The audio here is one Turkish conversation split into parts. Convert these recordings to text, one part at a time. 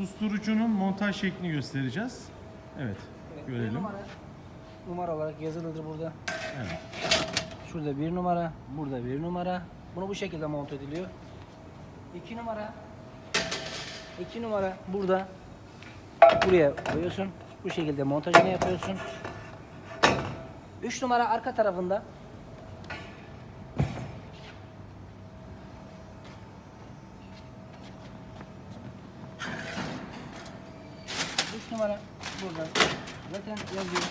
Susturucunun montaj şeklini göstereceğiz. Evet. Evet, Görelim. numara, numara olarak yazılıdır burada. Evet. Şurada bir numara, burada bir numara. Bunu bu şekilde monte ediliyor. İki numara, iki numara burada. Buraya koyuyorsun. Bu şekilde montajını yapıyorsun. Üç numara arka tarafında. Numara burada. Zaten yazıyor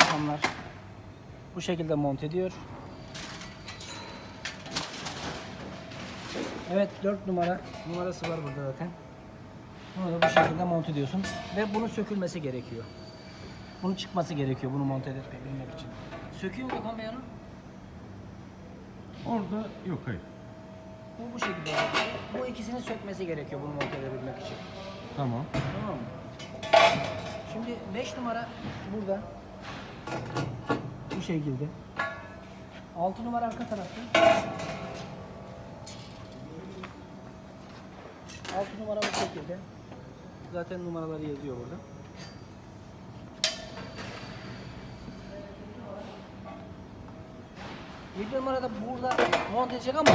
rakamlar. Bu şekilde monte ediyor. Evet 4 numara numarası var burada zaten. Bunu da bu şekilde monte ediyorsun ve bunun sökülmesi gerekiyor. Bunun çıkması gerekiyor bunu monte edebilmek için. Söküyor mu Okan Bey onu? Orada yok hayır. Bu bu şekilde. Bu ikisini sökmesi gerekiyor bunu monte edebilmek için. Tamam. Tamam mı? Şimdi 5 numara burada. Bu şekilde. 6 numara arka tarafta. 6 numara bu şekilde. Zaten numaraları yazıyor burada. Bir numarada burada monte edecek ama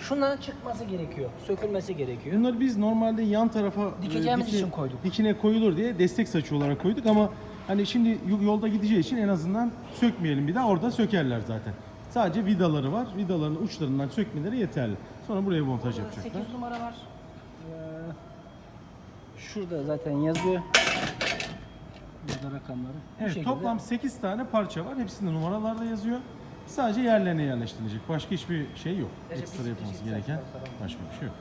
şunların çıkması gerekiyor. Sökülmesi gerekiyor. Bunları biz normalde yan tarafa e, Dikeceğimiz dikine- için koyduk. Dikine koyulur diye destek saçı olarak koyduk ama hani şimdi yolda gideceği için en azından sökmeyelim bir daha orada sökerler zaten. Sadece vidaları var. Vidaların uçlarından sökmeleri yeterli. Sonra buraya montaj Burada yapacaklar. 8 numara var. Ee, şurada zaten yazıyor. Burada rakamları. Bu Evet, şekilde. toplam 8 tane parça var. Hepsinde numaralarla yazıyor. Sadece yerlerine yerleştirilecek. Başka hiçbir şey yok. Ekstra yapılması gereken başka bir şey yok.